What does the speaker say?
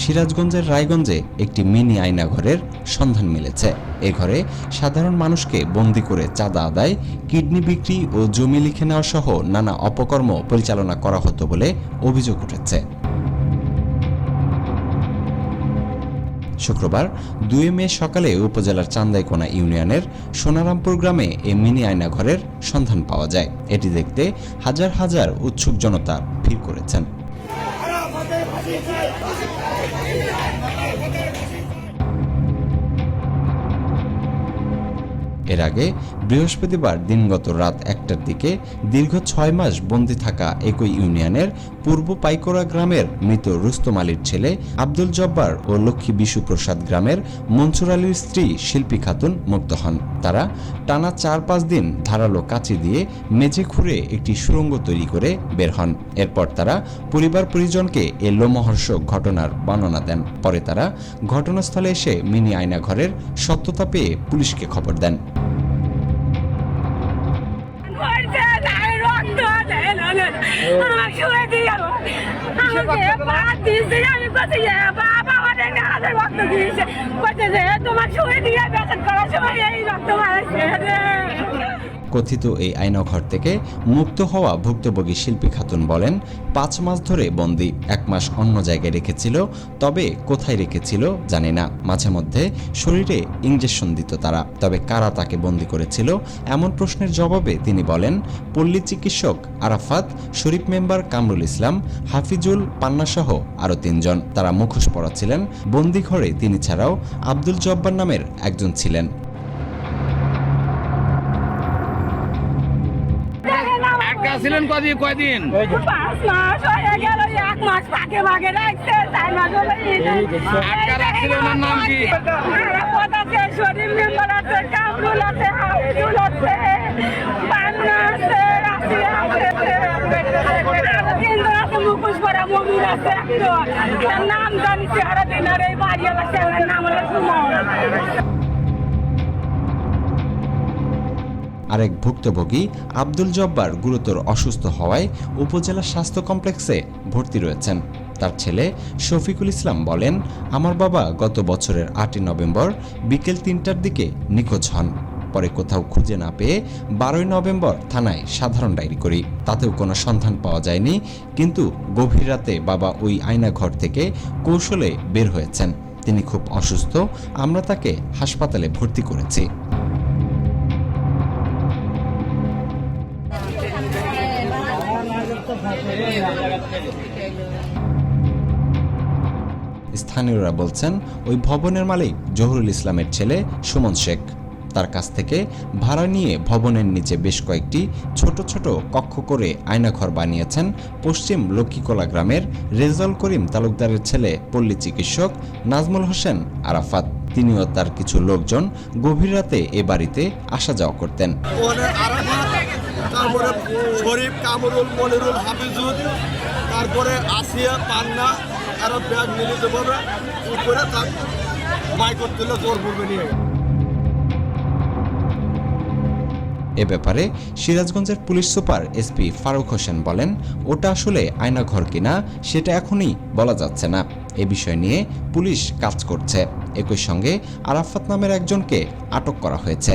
সিরাজগঞ্জের রায়গঞ্জে একটি মিনি আয়নাঘরের সন্ধান মিলেছে। এ ঘরে সাধারণ মানুষকে বন্দি করে চাঁদা আদায়, কিডনি বিক্রি ও জমি লিখে নেওয়া সহ নানা অপকর্ম পরিচালনা করা হতো বলে অভিযোগ উঠেছে। শুক্রবার দুই মে সকালে উপজেলার চান্দাইকোনা ইউনিয়নের সোনারামপুর গ্রামে এই মিনি আয়নাঘরের সন্ধান পাওয়া যায়। এটি দেখতে হাজার হাজার উৎসুক জনতা ভিড় করেছেন। এর আগে বৃহস্পতিবার দিনগত রাত একটার দিকে দীর্ঘ ছয় মাস বন্দি থাকা একই ইউনিয়নের পূর্ব পাইকোড়া গ্রামের মৃত রুস্তম আলীর ছেলে আব্দুল জব্বার ও লক্ষ্মী বিশু প্রসাদ গ্রামের মনসুর আলীর স্ত্রী শিল্পী খাতুন মুক্ত হন। তারা টানা চার পাঁচ দিন ধারালো কাঁচি দিয়ে মেঝে খুঁড়ে একটি সুড়ঙ্গ তৈরি করে বের হন। এরপর তারা পরিবার পরিজনকে এ লোমহর্ষক ঘটনার বর্ণনা দেন। পরে তারা ঘটনাস্থলে এসে মিনি আয়নাঘরের সত্যতা পেয়ে পুলিশকে খবর দেন। আমার শুয়ে দিয়ে আমাকে বাদ দিয়েছে, আমি কোথায় বাবা অনেক হাজার ভক্ত দিয়েছে। কোথায় তোমার শুয়ে দিয়ে কথিত এই আইনঘর থেকে মুক্ত হওয়া ভুক্তভোগী শিল্পী খাতুন বলেন, পাঁচ মাস ধরে বন্দি, এক মাস অন্য জায়গায় রেখেছিল, তবে কোথায় রেখেছিল জানি না। মাঝে মধ্যে শরীরে ইঞ্জেকশন দিত তারা, তবে কারা তাকে বন্দি করেছিল এমন প্রশ্নের জবাবে তিনি বলেন, পল্লী চিকিৎসক আরাফাত, শরীফ মেম্বার কামরুল ইসলাম, হাফিজুল পান্নাসহ আরও তিনজন। তারা মুখোশ পড়াচ্ছিলেন বন্দি ঘরে তিনি ছাড়াও আব্দুল জব্বার নামের একজন ছিলেন। মাস হলো ঈদ। আটকা রাখছিল ওনার নাম কি? মুখোশ পরা মমিন আছে নাম জানি চেহারা দিন আর এই বাড়ি আমার নাম হলো আরেক ভুক্তভোগী আব্দুল জব্বার গুরুতর অসুস্থ হওয়ায় উপজেলা স্বাস্থ্য কমপ্লেক্সে ভর্তি রয়েছেন। তার ছেলে শফিকুল ইসলাম বলেন, আমার বাবা গত বছরের আটই নভেম্বর বিকেল তিনটার দিকে নিখোঁজ হন। পরে কোথাও খুঁজে না পেয়ে বারোই নভেম্বর থানায় সাধারণ ডায়েরি করি। তাতেও কোনো সন্ধান পাওয়া যায়নি, কিন্তু গভীর রাতে বাবা ওই আয়নাঘর থেকে কৌশলে বের হয়েছেন। তিনি খুব অসুস্থ, আমরা তাকে হাসপাতালে ভর্তি করেছি। স্থানীয়রা বলছেন, ওই ভবনের মালিক জহুরুল ইসলামের ছেলে সুমন শেখ। তার কাছ থেকে ভাড়া নিয়ে ভবনের নিচে বেশ কয়েকটি ছোট ছোট কক্ষ করে আয়নাঘর বানিয়েছেন পশ্চিম লক্ষ্মীকোলা গ্রামের রেজাল করিম তালুকদারের ছেলে পল্লী চিকিৎসক নাজমুল হোসেন আরাফাত। তিনিও তার কিছু লোকজন গভীর রাতে এ বাড়িতে আসা যাওয়া করতেন। তারপরে শরীফ, কামরুল, মনিরুল, হাফিজুল, তারপরে আসিয়া, পান্না আরও ব্যাগ মিলিত ভাবে ই করে তার বাইকত দিলে জোর পূর্বে নিয়ে এ ব্যাপারে সিরাজগঞ্জের police super SP Faruk Hossain বলেন, ওটা আসলে আয়নাঘর কিনা সেটা এখনই বলা যাচ্ছে না। এ বিষয় নিয়ে পুলিশ কাজ করছে। একই সঙ্গে আরাফাত নামের একজনকে আটক করা হয়েছে।